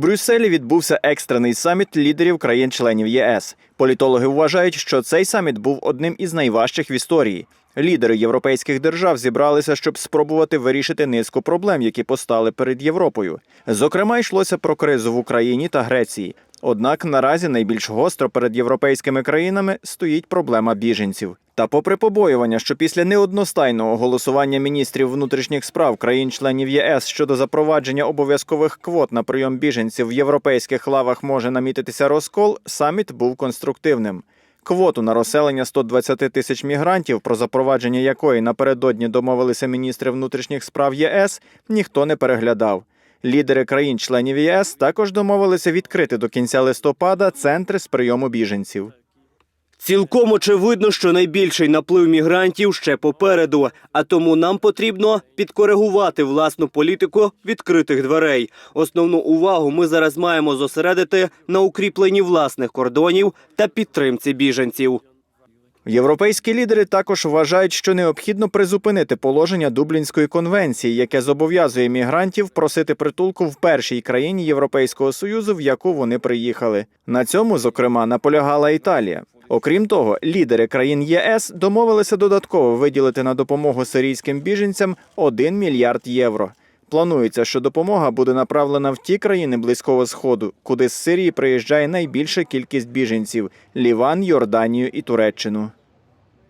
Брюсселі відбувся екстрений саміт лідерів країн-членів ЄС. Політологи вважають, що цей саміт був одним із найважчих в історії. Лідери європейських держав зібралися, щоб спробувати вирішити низку проблем, які постали перед Європою. Зокрема, йшлося про кризу в Україні та Греції. Однак наразі найбільш гостро перед європейськими країнами стоїть проблема біженців. Та попри побоювання, що після неодностайного голосування міністрів внутрішніх справ країн-членів єС щодо запровадження обов'язкових квот на прийом біженців в європейських лавах може намітитися розкол, саміт був конструктивним. Квоту на розселення 120 тисяч мігрантів, про запровадження якої напередодні домовилися міністри внутрішніх справ ЄС, ніхто не переглядав. Лідери країн-членів ЄС також домовилися відкрити до кінця листопада центри з прийому біженців. Цілком очевидно, що найбільший наплив мігрантів ще попереду, а тому нам потрібно підкоригувати власну політику відкритих дверей. Основну увагу ми зараз маємо зосередити на укріпленні власних кордонів та підтримці біженців. Європейські лідери також вважають, що необхідно призупинити положення Дублінської конвенції, яке зобов'язує мігрантів просити притулку в першій країні Європейського союзу, в яку вони приїхали. На цьому, зокрема, наполягала Італія. Окрім того, лідери країн ЄС домовилися додатково виділити на допомогу сирійським біженцям 1 мільярд євро. Планується, що допомога буде направлена в ті країни Близького Сходу, куди з Сирії приїжджає найбільша кількість біженців Ліван, Йорданію і Туреччину.